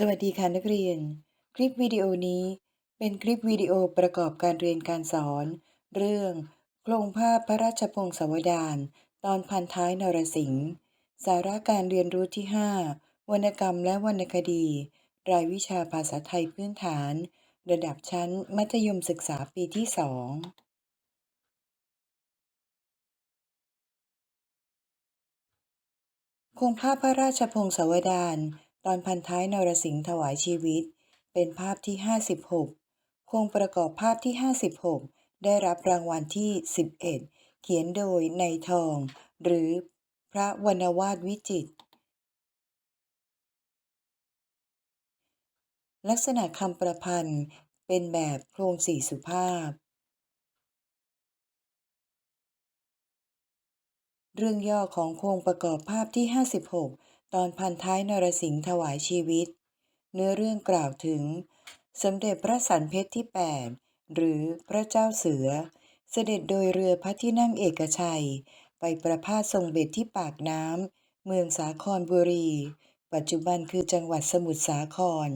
สวัสดีค่ะนักเรียน คลิปวิดีโอนี้เป็นคลิปวิดีโอประกอบการเรียนการสอน เรื่องโครงภาพพระราชพงศาวดารตอนพันท้ายนรสิงห์สาระการเรียนรู้ที่ 5 วรรณกรรมและวรรณคดี รายวิชาภาษาไทยพื้นฐาน ระดับชั้นมัธยมศึกษาปีที่2โครงภาพพระราชพงศาวดาร ตอนพันท้ายนรสิงห์ถวายชีวิต เป็นภาพที่ 56โครงประกอบภาพที่ 56 ได้รับรางวัลที่ 11 เขียนโดยในทอง หรือพระวรรณวาดวิจิต ลักษณะคำประพันธ์เป็นแบบโครงสี่สุภาพ เรื่องย่อของโครงประกอบภาพที่ 56 ตอนพันท้ายนรสิงห์ถวายชีวิต เนื้อเรื่องกล่าวถึง สมเด็จพระสันเพชรที่ 8 หรือพระเจ้าเสือ เสด็จโดยเรือพระที่นั่งเอกชัย ไปประพาสทรงเบ็ดที่ปากน้ำเมืองสาครบุรี ปัจจุบันคือจังหวัดสมุทรสาคร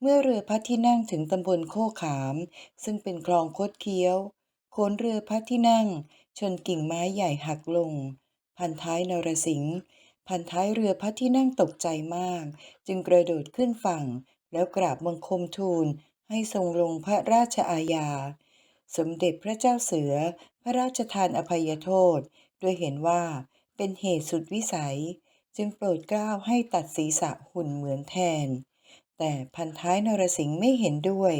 เมื่อเรือพระที่นั่งถึงตำบลโคขาม ซึ่งเป็นคลองคดเคี้ยวโขนเรือพระที่นั่ง ชนกิ่งไม้ใหญ่หักลง พันท้ายนรสิงห์ พันท้ายเรือพระที่นั่งตกใจมาก จึงกระโดดขึ้นฝั่ง แล้วกราบบังคมทูลให้ทรงลงพระราชอาญา สมเด็จพระเจ้าเสือ พระราชทานอภัยโทษ ด้วยเห็นว่าเป็นเหตุสุดวิสัย จึงโปรดเกล้าให้ตัดศีรษะหุ่นเหมือนแทน แต่พันท้ายนรสิงห์ไม่เห็นด้วย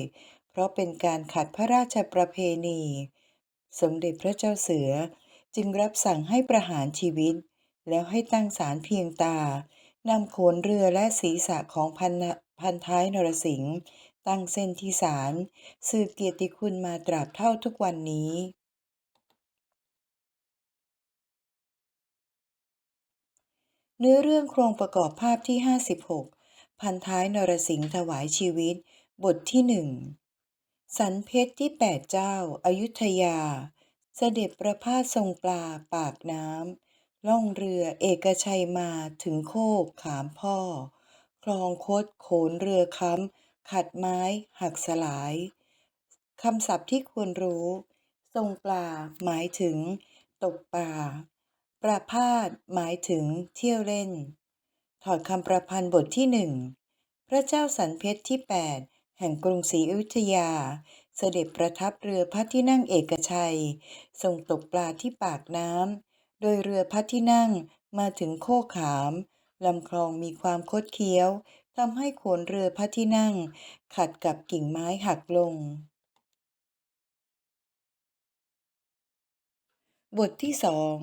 เพราะเป็นการขัดพระราชประเพณี สมเด็จพระเจ้าเสือจึงรับสั่งให้ประหารชีวิต แล้วให้ตั้งศาลเพียงตานำโขนเรือและศีรษะของพันพันท้ายนรสิงห์ตั้งเส้นที่ศาลสืบเกียรติคุณมาตราบเท่าทุกวันนี้ เนื้อเรื่องโครงประกอบภาพที่ 56 พันท้ายนรสิงห์ถวายชีวิต บทที่หนึ่งสันเพชรที่แปดเจ้าอายุทยา เสด็จประพาสทรงปลาปากน้ำ ล่องเรือเอกชัยมาถึงโคกขามพ่อ คลองคดโขนเรือค้ำขัดไม้หักสลายคำศัพท์ที่ควรรู้ทรงปลาหมายถึง ตกปลาประพาสหมายถึงเที่ยวเล่น ถอดคำประพันธ์บทที่หนึ่งพระเจ้าสันเพชรที่ 8 แห่งกรุงศรีอยุธยา เสด็จประทับเรือพระที่นั่งเอกชัยทรงตกปลาที่ปากน้ำ โดยเรือพระที่นั่งมาถึงโคขามลำคลองมีความคดเคี้ยวทำให้โขนเรือพระที่นั่ง ขัดกับกิ่งไม้หักลง บทที่สอง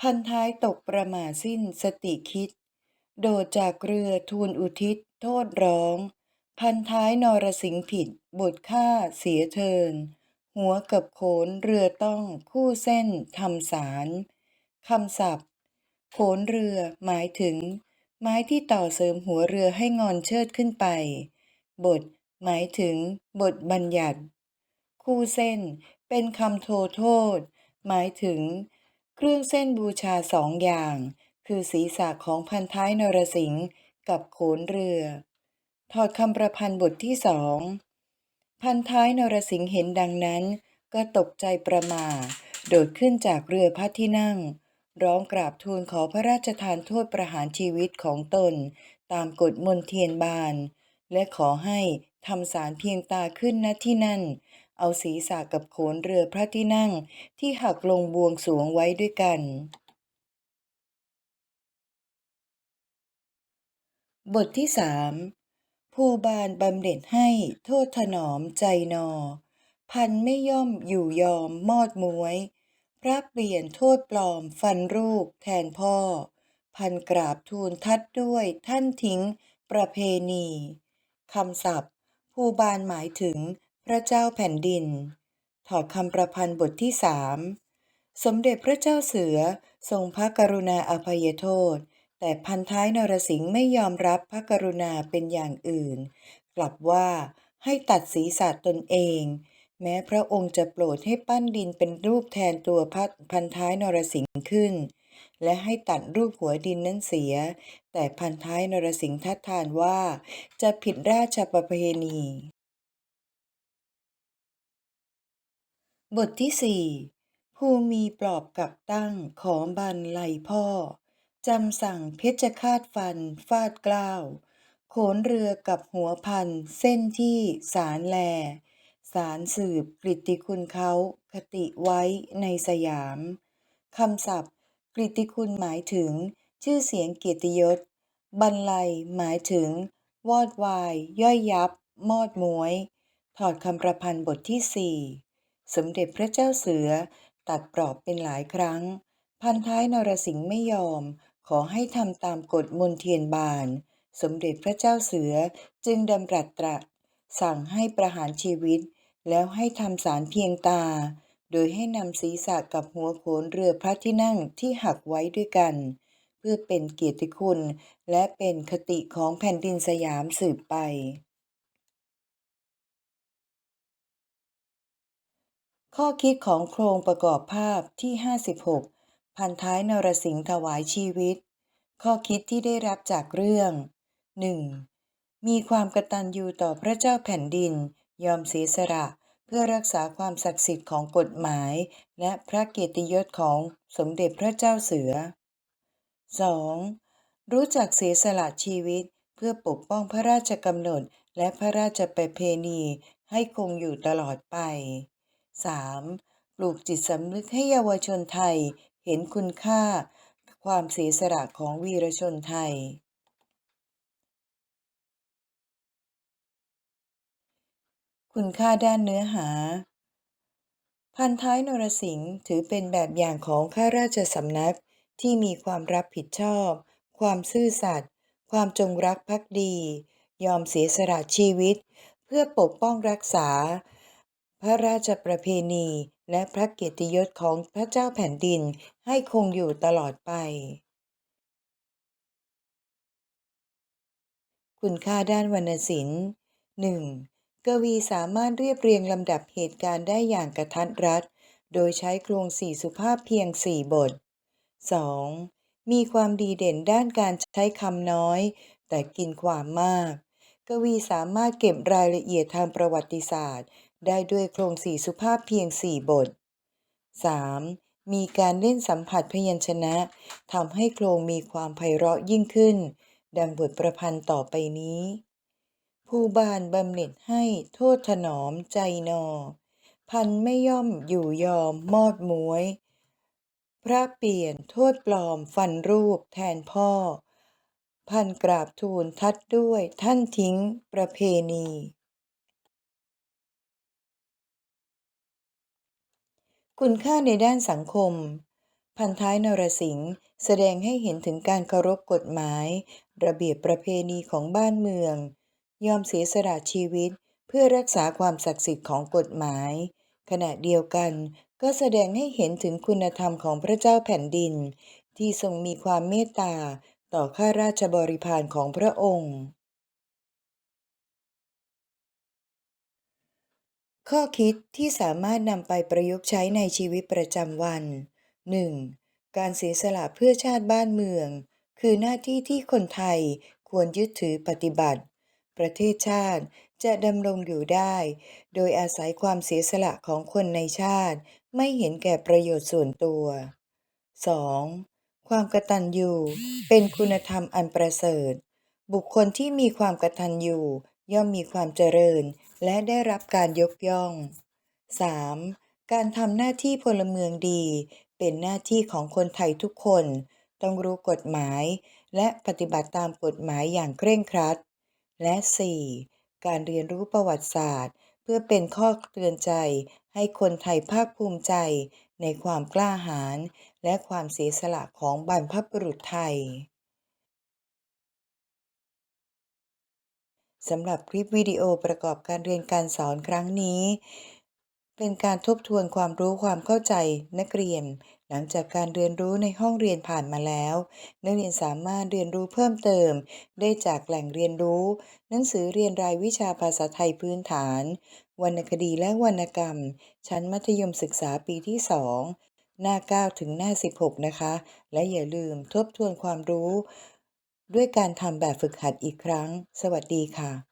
พันท้ายตกประมาสิ้นสติคิด โดดจากเรือทูลอุทิศ โทษร้อง พันท้ายนรสิงห์ผิด บทฆ่าเสียเทิน หัวกับโขนเรือต้องคู่เส้นทำสาร คำศัพท์โขนเรือ หมายถึง ไม้ที่ต่อเสริมหัวเรือให้งอนเชิดขึ้นไป บท หมายถึง บทบัญญัติ คู่เส้น เป็นคำโทโทษ หมายถึง เครื่องเส้นบูชาสองอย่าง คือศีรษะของพันท้ายนรสิงห์กับโขนเรือ ถอดคำประพันธ์บทที่สองพันท้ายนรสิงห์เห็นดังนั้น ก็ตกใจประมาโดดขึ้นจากเรือพระที่นั่ง ร้องกราบทูลขอพระราชทานโทษประหารชีวิตของตน ตามกฎมนเทียนบาน และขอให้ทำศาลเพียงตาขึ้นณที่นั่น เอาศีรษะกับโขนเรือพระที่นั่งที่หักลงบวงสวงไว้ด้วยกัน บทที่สามผู้บานบำเหน็จให้โทษถนอมใจนอ พันไม่ย่อมอยู่ยอมมอดมวย พระเปลี่ยนโทษปลอมฟันรูปแทนพ่อ พันกราบทูลทัดด้วยท่านทิ้งประเพณีคำศัพท์ผู้บานหมายถึงพระเจ้าแผ่นดิน ถอดคำประพันธ์บทที่สามสมเด็จพระเจ้าเสือทรงพระกรุณาอภัยโทษ แต่พันท้ายนรสิงห์ไม่ยอมรับพระกรุณาเป็นอย่างอื่น กลับว่าให้ตัดศีรษะตนเอง แม้พระองค์จะโปรดให้ปั้นดินเป็นรูปแทนตัวพันท้ายนรสิงห์ขึ้น และให้ตัดรูปหัวดินนั้นเสีย แต่พันท้ายนรสิงห์ทัดทานว่าจะผิดราชประเพณี บทที่สี่ภูมีปลอบกับตั้งขอบันไลพ่อ จำสั่งเพชรคาดฟัน ฟาดกล้าว โขนเรือกับหัวพัน เส้นที่สารแล สารสืบกริติคุณเขาคติไว้ในสยามคำศัพท์ กริตติคุณหมายถึง ชื่อเสียงเกียรติยศบรรลัยหมายถึง วอดวาย ย่อยยับ มอดมวย ถอดคำประพันธ์บทที่สี่สมเด็จพระเจ้าเสือ ตัดปลอบเป็นหลายครั้ง พันท้ายนรสิงห์ไม่ยอม ขอให้ทำตามกฎมนเทียนบาน สมเด็จพระเจ้าเสือจึงดำรัสตรัสสั่งให้ประหารชีวิต แล้วให้ทำสารเพียงตา โดยให้นำศีรษะกับหัวโขนเรือพระที่นั่งที่หักไว้ด้วยกัน เพื่อเป็นเกียรติคุณ และเป็นคติของแผ่นดินสยามสืบไป ข้อคิดของโครงประกอบภาพที่ 56 พันท้ายนรสิงห์ถวายชีวิต ข้อคิดที่ได้รับจากเรื่อง 1. มีความกตัญญูต่อพระเจ้าแผ่นดิน ยอมเสียสละ เพื่อรักษาความศักดิ์สิทธิ์ของกฎหมาย และพระเกียรติยศของสมเด็จพระเจ้าเสือ 2. รู้จักเสียสละชีวิต เพื่อปกป้องพระราชกำหนด และพระราชประเพณีให้คงอยู่ตลอดไป 3. ปลูกจิตสำนึกให้เยาวชนไทยเห็นคุณค่า ความเสียสละของวีรชนไทย คุณค่าด้านเนื้อหา พันท้ายนรสิงห์ถือเป็นแบบอย่างของข้าราชสำนักที่มีความรับผิดชอบ ความซื่อสัตย์ ความจงรักภักดี ยอมเสียสละชีวิต เพื่อปกป้องรักษา พระราชประเพณี และพระเกียรติยศของพระเจ้าแผ่นดินให้คงอยู่ตลอดไป คุณค่าด้านวรรณศิลป์ 1. กวีสามารถเรียบเรียงลำดับเหตุการณ์ได้อย่างกระทัดรัด โดยใช้โครงสี่สุภาพเพียงสี่บท 2. มีความดีเด่นด้านการใช้คำน้อย แต่กินความมาก กวีสามารถเก็บรายละเอียดทางประวัติศาสตร์ ได้ด้วยโครงสี่สุภาพเพียงสี่บท 3. มีการเล่นสัมผัสพยัญชนะทำให้โครงมีความไพเราะยิ่งขึ้น ดังบทประพันธ์ต่อไปนี้ ผู้บานบำเหน็จให้โทษถนอมใจนอ พันไม่ย่อมอยู่ยอมมอดมวย พระเปลี่ยนโทษปลอมฟันรูปแทนพ่อ พันกราบทูลทัดด้วยท่านทิ้งประเพณี คุณค่าในด้านสังคม พันท้ายนรสิงห์แสดงให้เห็นถึงการเคารพกฎหมาย ระเบียบประเพณีของบ้านเมือง ยอมเสียสละชีวิตเพื่อรักษาความศักดิ์สิทธิ์ของกฎหมาย ขณะเดียวกันก็แสดงให้เห็นถึงคุณธรรมของพระเจ้าแผ่นดิน ที่ทรงมีความเมตตาต่อข้าราชบริพารของพระองค์ ข้อคิดที่สามารถนำไปประยุกต์ใช้ในชีวิตประจำวัน 1. การเสียสละเพื่อชาติบ้านเมือง คือหน้าที่ที่คนไทยควรยึดถือปฏิบัติ ประเทศชาติจะดำรงอยู่ได้ โดยอาศัยความเสียสละของคนในชาติ ไม่เห็นแก่ประโยชน์ส่วนตัว 2. ความกตัญญูเป็นคุณธรรมอันประเสริฐ บุคคลที่มีความกตัญญูย่อมมีความเจริญ และได้รับการยกย่อง 3. การทำหน้าที่พลเมืองดี เป็นหน้าที่ของคนไทยทุกคน ต้องรู้กฎหมาย และปฏิบัติตามกฎหมายอย่างเคร่งครัด และ 4. การเรียนรู้ประวัติศาสตร์ เพื่อเป็นข้อเตือนใจ ให้คนไทยภาคภูมิใจ ในความกล้าหาญและความเสียสละของบรรพบุรุษไทยสำหรับคลิปวิดีโอประกอบการเรียนการสอนครั้งนี้ เป็นการทบทวนความรู้ความเข้าใจนักเรียน หลังจากการเรียนรู้ในห้องเรียนผ่านมาแล้ว นักเรียนสามารถเรียนรู้เพิ่มเติม ได้จากแหล่งเรียนรู้ หนังสือเรียนรายวิชาภาษาไทยพื้นฐาน วรรณคดีและวรรณกรรม ชั้นมัธยมศึกษาปีที่ 2 หน้า 9 ถึงหน้า 16 นะคะ และอย่าลืมทบทวนความรู้ ด้วยการทำแบบฝึกหัดอีกครั้ง สวัสดีค่ะ